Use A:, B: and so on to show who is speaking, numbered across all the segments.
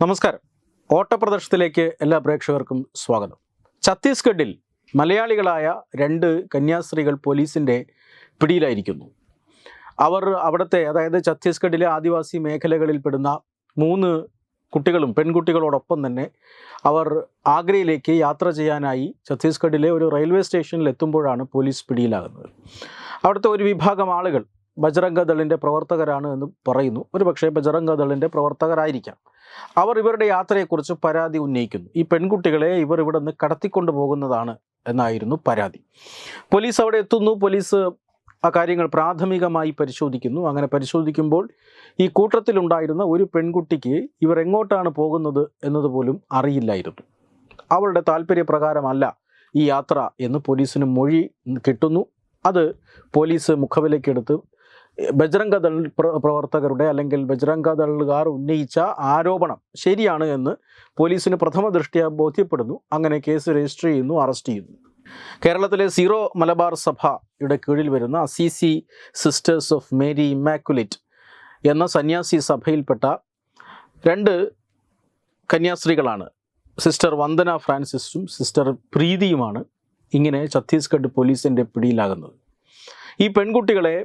A: നമസ്കാരം. ഓട്ടപ്രദർശനത്തിലേക്ക് എല്ലാ പ്രേക്ഷകർക്കും സ്വാഗതം. ഛത്തീസ്ഗഡിൽ മലയാളികളായ രണ്ട് കന്യാസ്ത്രീകൾ പോലീസിന്റെ പിടിയിലായിരിക്കുന്നു. അവർ അവിടുത്തെ അതായത് ഛത്തീസ്ഗഡിലെ ആദിവാസി മേഖലകളിൽ പെടുന്ന മൂന്ന് കുട്ടികളും പെൺകുട്ടികളോടൊപ്പം തന്നെ അവർ ആഗ്രയിലേക്ക് യാത്ര ചെയ്യാനായി ഛത്തീസ്ഗഡിലെ ഒരു റെയിൽവേ സ്റ്റേഷനിൽ എത്തുമ്പോഴാണ് പോലീസ് പിടിയിലാകുന്നത്. അവിടുത്തെ ഒരു വിഭാഗം ആളുകൾ ബജറംഗ ദളിന്റെ പ്രവർത്തകരാണ് എന്ന് പറയുന്നു. ഒരു പക്ഷേ ബജറംഗ ദളിന്റെ പ്രവർത്തകരായിരിക്കാം. അവർ ഇവരുടെ യാത്രയെക്കുറിച്ച് പരാതി ഉന്നയിക്കുന്നു. ഈ പെൺകുട്ടികളെ ഇവർ ഇവിടെ നിന്ന് കടത്തിക്കൊണ്ടു പോകുന്നതാണ് എന്നായിരുന്നു പരാതി. പോലീസ് അവിടെ എത്തുന്നു. പോലീസ് ആ കാര്യങ്ങൾ പ്രാഥമികമായി പരിശോധിക്കുന്നു. അങ്ങനെ പരിശോധിക്കുമ്പോൾ ഈ കൂട്ടത്തിലുണ്ടായിരുന്ന ഒരു പെൺകുട്ടിക്ക് ഇവർ എങ്ങോട്ടാണ് പോകുന്നത് എന്നതുപോലും അറിയില്ലായിരുന്നു. അവളുടെ താല്പര്യപ്രകാരമല്ല ഈ യാത്ര എന്ന് പോലീസിന് മൊഴി കിട്ടുന്നു. അത് പോലീസ് മുഖവിലക്കെടുത്ത് ബജ്രംഗ ദൾ പ്ര- പ്രവർത്തകരുടെ അല്ലെങ്കിൽ ബജ്രംഗ ദളുകാർ ഉന്നയിച്ച ആരോപണം ശരിയാണ് എന്ന് പോലീസിന് പ്രഥമ ദൃഷ്ടിയ ബോധ്യപ്പെടുന്നു. അങ്ങനെ കേസ് രജിസ്റ്റർ ചെയ്യുന്നു അറസ്റ്റ് ചെയ്യുന്നു. കേരളത്തിലെ സീറോ മലബാർ സഭയുടെ കീഴിൽ വരുന്ന Assisi sisters of Mary Immaculate എന്ന സന്യാസി സഭയിൽപ്പെട്ട രണ്ട് കന്യാസ്ത്രീകളാണ്. സിസ്റ്റർ വന്ദന ഫ്രാൻസിസും സിസ്റ്റർ പ്രീതിയുമാണ് ഇങ്ങനെ ഛത്തീസ്ഗഡ് പോലീസിന്റെ പിടിയിലാകുന്നത്. ഈ പെൺകുട്ടികളെ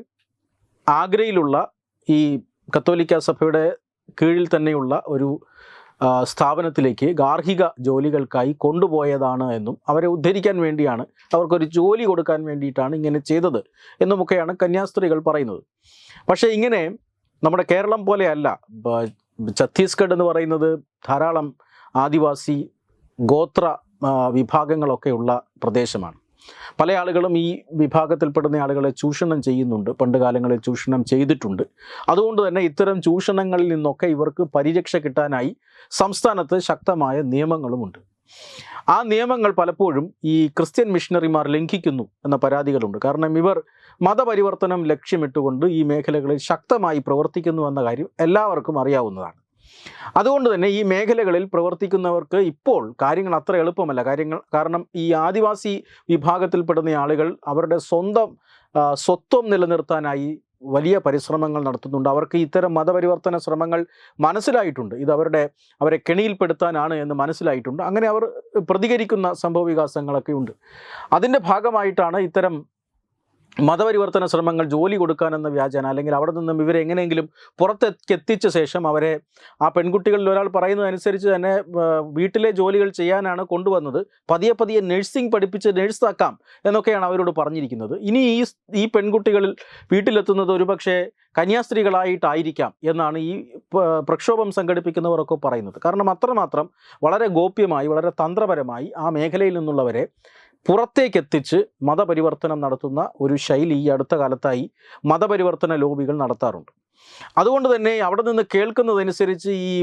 A: ആഗ്രയിലുള്ള ഈ കത്തോലിക്ക സഭയുടെ കീഴിൽ തന്നെയുള്ള ഒരു സ്ഥാപനത്തിലേക്ക് ഗാർഹിക ജോലികൾക്കായി കൊണ്ടുപോയതാണ് എന്നും അവരെ ഉദ്ധരിക്കാൻ വേണ്ടിയാണ് അവർക്കൊരു ജോലി കൊടുക്കാൻ വേണ്ടിയിട്ടാണ് ഇങ്ങനെ ചെയ്തത് എന്നുമൊക്കെയാണ് കന്യാസ്ത്രീകൾ പറയുന്നത്. പക്ഷേ ഇങ്ങനെ നമ്മുടെ കേരളം പോലെയല്ല. ഛത്തീസ്ഗഡ് എന്ന് പറയുന്നത് ധാരാളം ആദിവാസി ഗോത്ര വിഭാഗങ്ങളൊക്കെയുള്ള പ്രദേശമാണ്. പല ആളുകളും ഈ വിഭാഗത്തിൽപ്പെടുന്ന ആളുകളെ ചൂഷണം ചെയ്യുന്നുണ്ട്. പണ്ട് കാലങ്ങളിൽ ചൂഷണം ചെയ്തിട്ടുണ്ട്. അതുകൊണ്ട് തന്നെ ഇത്തരം ചൂഷണങ്ങളിൽ നിന്നൊക്കെ ഇവർക്ക് പരിരക്ഷ കിട്ടാനായി സംസ്ഥാനത്ത് ശക്തമായ നിയമങ്ങളുമുണ്ട്. ആ നിയമങ്ങൾ പലപ്പോഴും ഈ ക്രിസ്ത്യൻ മിഷണറിമാർ ലംഘിക്കുന്നു എന്ന പരാതികളുണ്ട്. കാരണം ഇവർ മതപരിവർത്തനം ലക്ഷ്യമിട്ടുകൊണ്ട് ഈ മേഖലകളിൽ ശക്തമായി പ്രവർത്തിക്കുന്നു എന്ന കാര്യം എല്ലാവർക്കും അറിയാവുന്നതാണ്. അതുകൊണ്ട് തന്നെ ഈ മേഖലകളിൽ പ്രവർത്തിക്കുന്നവർക്ക് ഇപ്പോൾ കാര്യങ്ങൾ അത്ര എളുപ്പമല്ല. കാര്യങ്ങൾ കാരണം ഈ ആദിവാസി വിഭാഗത്തിൽപ്പെടുന്ന ആളുകൾ അവരുടെ സ്വന്തം സ്വത്വം നിലനിർത്താനായി വലിയ പരിശ്രമങ്ങൾ നടത്തുന്നുണ്ട്. അവർക്ക് ഇത്തരം മതപരിവർത്തന ശ്രമങ്ങൾ മനസ്സിലായിട്ടുണ്ട്. ഇത് അവരുടെ അവരെ കെണിയിൽപ്പെടുത്താനാണ് എന്ന് മനസ്സിലായിട്ടുണ്ട്. അങ്ങനെ അവർ പ്രതികരിക്കുന്ന സംഭവ വികാസങ്ങളൊക്കെ ഉണ്ട്. അതിന്റെ ഭാഗമായിട്ടാണ് ഇത്തരം മതപരിവർത്തന ശ്രമങ്ങൾ ജോലി കൊടുക്കാനെന്ന വ്യാജന അല്ലെങ്കിൽ അവിടെ നിന്നും ഇവരെ എങ്ങനെയെങ്കിലും പുറത്തെത്തിച്ച ശേഷം അവരെ ആ പെൺകുട്ടികളിൽ ഒരാൾ പറയുന്നതനുസരിച്ച് തന്നെ വീട്ടിലെ ജോലികൾ ചെയ്യാനാണ് കൊണ്ടുവന്നത്. പതിയെ പതിയെ നഴ്സിംഗ് പഠിപ്പിച്ച് നഴ്സാക്കാം എന്നൊക്കെയാണ് അവരോട് പറഞ്ഞിരിക്കുന്നത്. ഇനി ഈ ഈ പെൺകുട്ടികളിൽ വീട്ടിലെത്തുന്നത് ഒരുപക്ഷെ കന്യാസ്ത്രീകളായിട്ടായിരിക്കാം എന്നാണ് ഈ പ്രക്ഷോഭം സംഘടിപ്പിക്കുന്നവരൊക്കെ പറയുന്നത്. കാരണം അത്രമാത്രം വളരെ ഗോപ്യമായി വളരെ തന്ത്രപരമായി ആ മേഖലയിൽ നിന്നുള്ളവരെ പുറത്തേക്ക് എത്തിച്ച് മതപരിവർത്തനം നടത്തുന്ന ഒരു ശൈലി ഈ അടുത്ത കാലത്തായി മതപരിവർത്തന ലോബികൾ നടത്താറുണ്ട്. അതുകൊണ്ട് തന്നെ അവിടെ നിന്ന് കേൾക്കുന്നതനുസരിച്ച് ഈ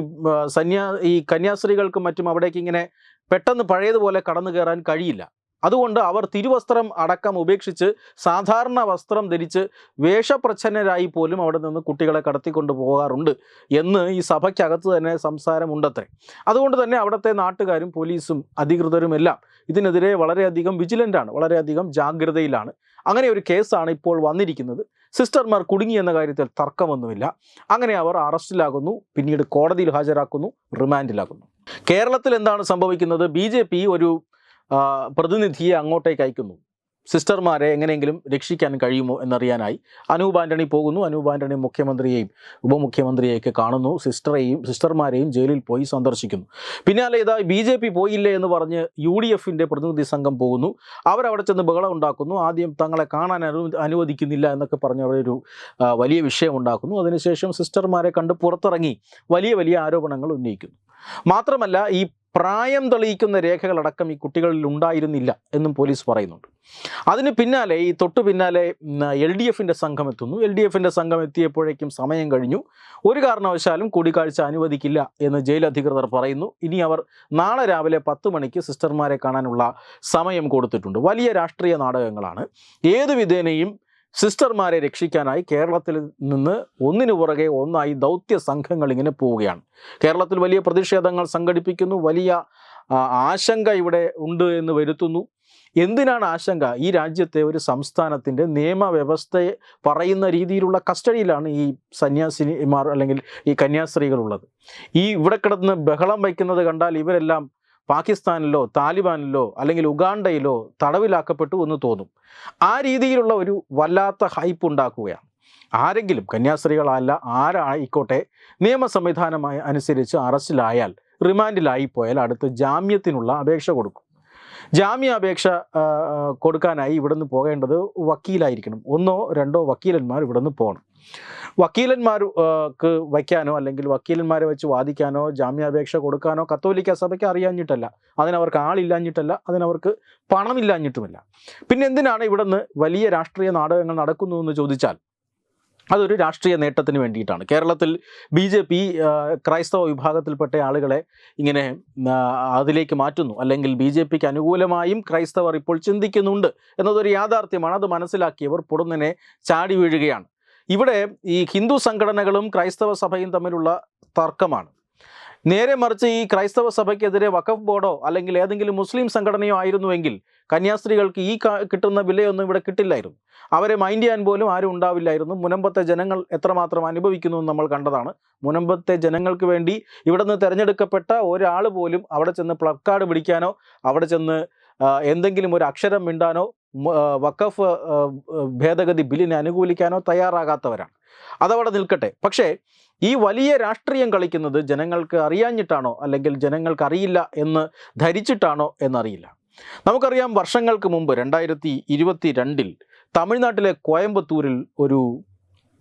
A: സന്യാ ഈ കന്യാസ്ത്രീകൾക്കും മറ്റും അവിടേക്ക് ഇങ്ങനെ പെട്ടെന്ന് പഴയതുപോലെ കടന്നു കയറാൻ കഴിയില്ല. അതുകൊണ്ട് അവർ തിരുവസ്ത്രം അടക്കം ഉപേക്ഷിച്ച് സാധാരണ വസ്ത്രം ധരിച്ച് വേഷപ്രച്ഛന്നരായി പോലും അവിടെ നിന്ന് കുട്ടികളെ കടത്തിക്കൊണ്ട് പോകാറുണ്ട് എന്ന് ഈ സഭയ്ക്കകത്ത് തന്നെ സംസാരമുണ്ടത്രേ. അതുകൊണ്ട് തന്നെ അവിടുത്തെ നാട്ടുകാരും പോലീസും അധികൃതരും എല്ലാം ഇതിനെതിരെ വളരെയധികം വിജിലന്റാണ് വളരെയധികം ജാഗ്രതയിലാണ്. അങ്ങനെ ഒരു കേസാണ് ഇപ്പോൾ വന്നിരിക്കുന്നത്. സിസ്റ്റർമാർ കുടുങ്ങി എന്ന കാര്യത്തിൽ തർക്കമൊന്നുമില്ല. അങ്ങനെ അവർ അറസ്റ്റിലാകുന്നു പിന്നീട് കോടതിയിൽ ഹാജരാക്കുന്നു റിമാൻഡിലാകുന്നു. കേരളത്തിൽ എന്താണ് സംഭവിക്കുന്നത്? ബി ഒരു പ്രതിനിധിയെ അങ്ങോട്ടേക്ക് അയക്കുന്നു. സിസ്റ്റർമാരെ എങ്ങനെയെങ്കിലും രക്ഷിക്കാൻ കഴിയുമോ എന്നറിയാനായി അനൂപ് ആന്റണി പോകുന്നു. അനൂപ് ആന്റണി മുഖ്യമന്ത്രിയെയും ഉപമുഖ്യമന്ത്രിയെയൊക്കെ കാണുന്നു. സിസ്റ്ററെയും സിസ്റ്റർമാരെയും ജയിലിൽ പോയി സന്ദർശിക്കുന്നു. പിന്നാലെ ഇതാ ബി ജെ പി പോയില്ലേ എന്ന് പറഞ്ഞ് യു ഡി എഫിന്റെ പ്രതിനിധി സംഘം പോകുന്നു. അവരവിടെ ചെന്ന് ബഹളം ഉണ്ടാക്കുന്നു. ആദ്യം തങ്ങളെ കാണാൻ അനു അനുവദിക്കുന്നില്ല എന്നൊക്കെ പറഞ്ഞ് അവരൊരു ആ, വലിയ വിഷയം ഉണ്ടാക്കുന്നു. അതിനുശേഷം സിസ്റ്റർമാരെ കണ്ട് പുറത്തിറങ്ങി വലിയ വലിയ ആരോപണങ്ങൾ ഉന്നയിക്കുന്നു. മാത്രമല്ല ഈ പ്രായം തെളിയിക്കുന്ന രേഖകളടക്കം ഈ കുട്ടികളിൽ ഉണ്ടായിരുന്നില്ല എന്നും പോലീസ് പറയുന്നുണ്ട്. അതിന് പിന്നാലെ ഈ തൊട്ടു പിന്നാലെ എൽ ഡി എഫിന്റെ സംഘം എത്തുന്നു. എൽ ഡി എഫിന്റെ സംഘം എത്തിയപ്പോഴേക്കും സമയം കഴിഞ്ഞു. ഒരു കാരണവശാലും കൂടിക്കാഴ്ച അനുവദിക്കില്ല എന്ന് ജയിൽ അധികൃതർ പറയുന്നു. ഇനി അവർ നാളെ രാവിലെ പത്ത് മണിക്ക് സിസ്റ്റർമാരെ കാണാനുള്ള സമയം കൊടുത്തിട്ടുണ്ട്. വലിയ രാഷ്ട്രീയ നാടകങ്ങളാണ്. ഏതു വിധേനയും സിസ്റ്റർമാരെ രക്ഷിക്കാനായി കേരളത്തിൽ നിന്ന് ഒന്നിനു പുറകെ ഒന്നായി ദൗത്യ സംഘങ്ങൾ ഇങ്ങനെ പോവുകയാണ്. കേരളത്തിൽ വലിയ പ്രതിഷേധങ്ങൾ സംഘടിപ്പിക്കുന്നു വലിയ ആശങ്ക ഇവിടെ ഉണ്ട് എന്ന് വരുത്തുന്നു. എന്തിനാണ് ആശങ്ക? ഈ രാജ്യത്തെ ഒരു സംസ്ഥാനത്തിന്റെ നിയമവ്യവസ്ഥയെ പറയുന്ന രീതിയിലുള്ള കസ്റ്റഡിയിലാണ് ഈ സന്യാസിനിമാർ അല്ലെങ്കിൽ ഈ കന്യാസ്ത്രീകളുള്ളത് ഈ ഇവിടെ കിടന്ന് ബഹളം വയ്ക്കുന്നത് കണ്ടാൽ ഇവരെല്ലാം പാകിസ്ഥാനിലോ താലിബാനിലോ അല്ലെങ്കിൽ ഉഗാണ്ടയിലോ തടവിലാക്കപ്പെട്ടു എന്ന് തോന്നും. ആ രീതിയിലുള്ള ഒരു വല്ലാത്ത ഹൈപ്പ് ഉണ്ടാക്കുകയാണ്. ആരെങ്കിലും കന്യാസ്ത്രീകളല്ല ആരായിക്കോട്ടെ നിയമ സംവിധാനമായി അനുസരിച്ച് അറസ്റ്റിലായാൽ റിമാൻഡിലായി പോയാൽ അടുത്ത് ജാമ്യത്തിനുള്ള അപേക്ഷ കൊടുക്കും. ജാമ്യാപേക്ഷ കൊടുക്കാനായി ഇവിടുന്ന് പോകേണ്ടത് വക്കീലായിരിക്കണം. ഒന്നോ രണ്ടോ വക്കീലന്മാർ ഇവിടുന്ന് പോകണം വക്കീലന്മാർക്ക് വയ്ക്കാനോ അല്ലെങ്കിൽ വക്കീലന്മാരെ വെച്ച് വാദിക്കാനോ ജാമ്യാപേക്ഷ കൊടുക്കാനോ കത്തോലിക്ക സഭയ്ക്ക് അറിയാഞ്ഞിട്ടല്ല. അതിനവർക്ക് ആളില്ലാഞ്ഞിട്ടല്ല അതിനവർക്ക് പണമില്ലാഞ്ഞിട്ടുമല്ല. പിന്നെ എന്തിനാണ് ഇവിടുന്ന് വലിയ രാഷ്ട്രീയ നാടകങ്ങൾ നടക്കുന്നു എന്ന് ചോദിച്ചാൽ അതൊരു രാഷ്ട്രീയ നേട്ടത്തിന് വേണ്ടിയിട്ടാണ്. കേരളത്തിൽ ബി ജെ പി ക്രൈസ്തവ വിഭാഗത്തിൽപ്പെട്ട ആളുകളെ ഇങ്ങനെ അതിലേക്ക് മാറ്റുന്നു. അല്ലെങ്കിൽ ബി ജെ പിക്ക് അനുകൂലമായും ക്രൈസ്തവർ ഇപ്പോൾ ചിന്തിക്കുന്നുണ്ട് എന്നതൊരു യാഥാർത്ഥ്യമാണ്. അത് മനസ്സിലാക്കിയവർ പൊടുന്നനെ ചാടി വീഴുകയാണ് ഇവിടെ ഈ ഹിന്ദു സംഘടനകളും ക്രൈസ്തവ സഭയും തമ്മിലുള്ള തർക്കമാണ്. നേരെ മറിച്ച് ഈ ക്രൈസ്തവ സഭയ്ക്കെതിരെ വഖഫ് ബോർഡോ അല്ലെങ്കിൽ ഏതെങ്കിലും മുസ്ലിം സംഘടനയോ ആയിരുന്നുവെങ്കിൽ കന്യാസ്ത്രീകൾക്ക് ഈ കിട്ടുന്ന വിലയൊന്നും ഇവിടെ കിട്ടില്ലായിരുന്നു. അവരെ മൈൻഡ് ചെയ്യാൻ പോലും ആരും ഉണ്ടാവില്ലായിരുന്നു. മുനമ്പത്തെ ജനങ്ങൾ എത്രമാത്രം അനുഭവിക്കുന്നു എന്ന് നമ്മൾ കണ്ടതാണ്. മുനമ്പത്തെ ജനങ്ങൾക്ക് വേണ്ടി ഇവിടെ നിന്ന് തിരഞ്ഞെടുക്കപ്പെട്ട ഒരാൾ പോലും അവിടെ ചെന്ന് പ്ലക്കാർഡ് പിടിക്കാനോ അവിടെ ചെന്ന് എന്തെങ്കിലും ഒരു അക്ഷരം മിണ്ടാനോ വഖഫ് ഭേദഗതി ബില്ലിനെ അനുകൂലിക്കാനോ തയ്യാറാകാത്തവരാണ്. അതവിടെ നിൽക്കട്ടെ. പക്ഷേ ഈ വലിയ രാഷ്ട്രീയം കളിക്കുന്നത് ജനങ്ങൾക്ക് അറിയാഞ്ഞിട്ടാണോ അല്ലെങ്കിൽ ജനങ്ങൾക്ക് അറിയില്ല എന്ന് ധരിച്ചിട്ടാണോ എന്നറിയില്ല. നമുക്കറിയാം വർഷങ്ങൾക്ക് മുമ്പ് രണ്ടായിരത്തി ഇരുപത്തി രണ്ടിൽ തമിഴ്നാട്ടിലെ കോയമ്പത്തൂരിൽ ഒരു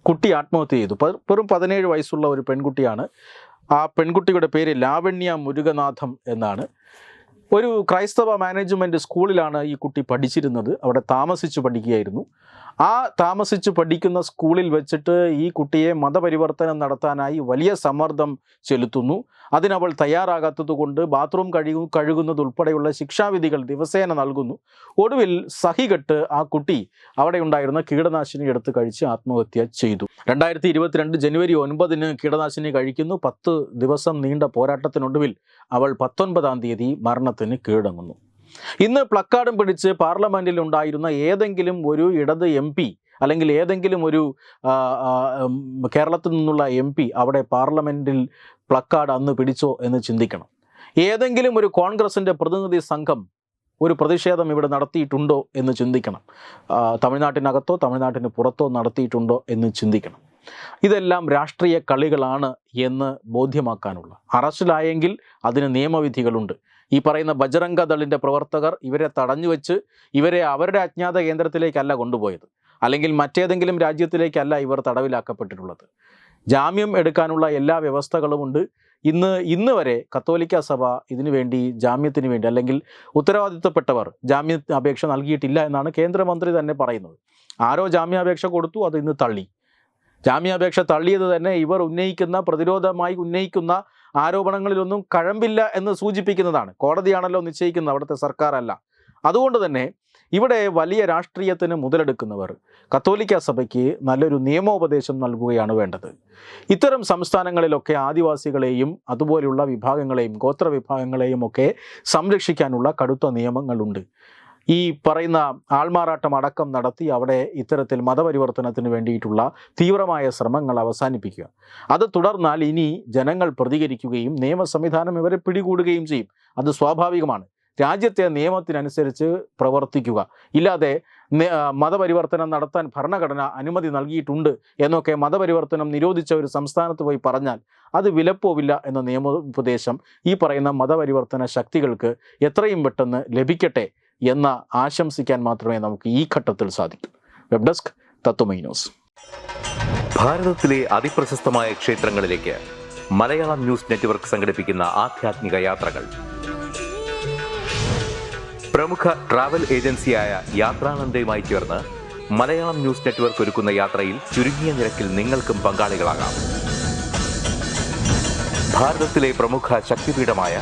A: കുട്ടി ആത്മഹത്യ ചെയ്തു. വെറും പതിനേഴ് വയസ്സുള്ള ഒരു പെൺകുട്ടിയാണ്. ആ പെൺകുട്ടിയുടെ പേര് ലാവണ്യ മുരുകനാഥം എന്നാണ്. ഒരു ക്രൈസ്തവ മാനേജ്മെന്റ് സ്കൂളിലാണ് ഈ കുട്ടി പഠിച്ചിരുന്നത്. അവിടെ താമസിച്ച് പഠിക്കുകയായിരുന്നു. ആ താമസിച്ച് പഠിക്കുന്ന സ്കൂളിൽ വെച്ചിട്ട് ഈ കുട്ടിയെ മതപരിവർത്തനം നടത്താനായി വലിയ സമ്മർദ്ദം ചെലുത്തുന്നു. അതിനവൾ തയ്യാറാകാത്തതുകൊണ്ട് ബാത്റൂം കഴുകു കഴുകുന്നതുൾപ്പെടെയുള്ള ശിക്ഷാവിധികൾ ദിവസേന നൽകുന്നു. ഒടുവിൽ സഹികെട്ട് ആ കുട്ടി അവിടെ ഉണ്ടായിരുന്ന കീടനാശിനി എടുത്ത് കഴിച്ച് ആത്മഹത്യ ചെയ്തു. രണ്ടായിരത്തി ഇരുപത്തിരണ്ട് ജനുവരി ഒൻപതിന് കീടനാശിനി കഴിക്കുന്നു. പത്ത് ദിവസം നീണ്ട പോരാട്ടത്തിനൊടുവിൽ അവൾ പത്തൊൻപതാം തീയതി മരണത്തിന് കീഴടങ്ങുന്നു. ഇന്ന് പ്ലക്കാർഡും പിടിച്ച് പാർലമെന്റിൽ ഉണ്ടായിരുന്ന ഏതെങ്കിലും ഒരു ഇടത് എം പി അല്ലെങ്കിൽ ഏതെങ്കിലും ഒരു കേരളത്തിൽ നിന്നുള്ള എം പി അവിടെ പാർലമെന്റിൽ പ്ലക്കാർഡ് അന്ന് പിടിച്ചോ എന്ന് ചിന്തിക്കണം. ഏതെങ്കിലും ഒരു കോൺഗ്രസിന്റെ പ്രതിനിധി സംഘം ഒരു പ്രതിഷേധം ഇവിടെ നടത്തിയിട്ടുണ്ടോ എന്ന് ചിന്തിക്കണം. തമിഴ്നാട്ടിനകത്തോ തമിഴ്നാട്ടിന് പുറത്തോ നടത്തിയിട്ടുണ്ടോ എന്ന് ചിന്തിക്കണം. ഇതെല്ലാം രാഷ്ട്രീയ കളികളാണ് എന്ന് ബോധ്യമാക്കാനുള്ള. അറസ്റ്റിലായെങ്കിൽ അതിന് നിയമവിധികളുണ്ട്. ഈ പറയുന്ന ബജറംഗ ദളിന്റെ പ്രവർത്തകർ ഇവരെ തടഞ്ഞു വെച്ച് ഇവരെ അവരുടെ അജ്ഞാത കേന്ദ്രത്തിലേക്കല്ല കൊണ്ടുപോയത്. അല്ലെങ്കിൽ മറ്റേതെങ്കിലും രാജ്യത്തിലേക്കല്ല ഇവർ തടവിലാക്കപ്പെട്ടിട്ടുള്ളത്. ജാമ്യം എടുക്കാനുള്ള എല്ലാ വ്യവസ്ഥകളുമുണ്ട് ഇന്ന് ഇന്ന് വരെ കത്തോലിക്ക സഭ ഇതിനു വേണ്ടി ജാമ്യത്തിന് വേണ്ടി അല്ലെങ്കിൽ ഉത്തരവാദിത്തപ്പെട്ടവർ ജാമ്യ അപേക്ഷ നൽകിയിട്ടില്ല എന്നാണ് കേന്ദ്രമന്ത്രി തന്നെ പറയുന്നത്. ആരോ ജാമ്യാപേക്ഷ കൊടുത്തു അത് ഇന്ന് തള്ളി. ജാമ്യാപേക്ഷ തള്ളിയത് തന്നെ ഇവർ ഉന്നയിക്കുന്ന പ്രതിരോധമായി ഉന്നയിക്കുന്ന ആരോപണങ്ങളിലൊന്നും കഴമ്പില്ല എന്ന് സൂചിപ്പിക്കുന്നതാണ്. കോടതിയാണല്ലോ നിശ്ചയിക്കുന്നത് അവിടുത്തെ സർക്കാരല്ല. അതുകൊണ്ട് തന്നെ ഇവിടെ വലിയ രാഷ്ട്രീയത്തിന് മുതലെടുക്കുന്നവർ കത്തോലിക്ക സഭയ്ക്ക് നല്ലൊരു നിയമോപദേശം നൽകുകയാണ് വേണ്ടത്. ഇത്തരം സംസ്ഥാനങ്ങളിലൊക്കെ ആദിവാസികളെയും അതുപോലെയുള്ള വിഭാഗങ്ങളെയും ഗോത്ര വിഭാഗങ്ങളെയും ഒക്കെ സംരക്ഷിക്കാനുള്ള കടുത്ത നിയമങ്ങളുണ്ട്. ഈ പറയുന്ന ആൾമാറാട്ടം അടക്കം നടത്തി അവിടെ ഇത്തരത്തിൽ മതപരിവർത്തനത്തിന് വേണ്ടിയിട്ടുള്ള തീവ്രമായ ശ്രമങ്ങൾ അവസാനിപ്പിക്കുക. അത് തുടർന്നാൽ ഇനി ജനങ്ങൾ പ്രതികരിക്കുകയും നിയമ സംവിധാനം ഇവരെ പിടികൂടുകയും ചെയ്യും. അത് സ്വാഭാവികമാണ്. രാജ്യത്തെ നിയമത്തിനനുസരിച്ച് പ്രവർത്തിക്കുക. ഇല്ലാതെ മതപരിവർത്തനം നടത്താൻ ഭരണഘടന അനുമതി നൽകിയിട്ടുണ്ട് എന്നൊക്കെ മതപരിവർത്തനം നിരോധിച്ച ഒരു സംസ്ഥാനത്ത് പോയി പറഞ്ഞാൽ അത് വിലപ്പോവില്ല എന്ന നിയമോപദേശം ഈ പറയുന്ന മതപരിവർത്തന ശക്തികൾക്ക് എത്രയും പെട്ടെന്ന് ലഭിക്കട്ടെ എന്ന ആശംസിക്കാൻ മാത്രമേ നമുക്ക് ഈ ഘട്ടത്തിൽ സാധിക്കൂ. Web desk Tatwamayi news.
B: ഭാരതത്തിലെ അതിപ്രശസ്തമായ ക്ഷേത്രങ്ങളിലേക്ക് മലയാളം ന്യൂസ് നെറ്റ്വർക്ക് സംഘടിപ്പിക്കുന്ന ആധ്യാത്മിക യാത്രകൾ. പ്രമുഖ ട്രാവൽ ഏജൻസിയായ യാത്രാനന്ദയുമായി ചേർന്ന് മലയാളം ന്യൂസ് നെറ്റ്വർക്ക് ഒരുക്കുന്ന യാത്രയിൽ ചുരുങ്ങിയ നിരക്കിൽ നിങ്ങൾക്കും പങ്കാളികളാകാം. ഭാരതത്തിലെ പ്രമുഖ ശക്തിപീഠമായ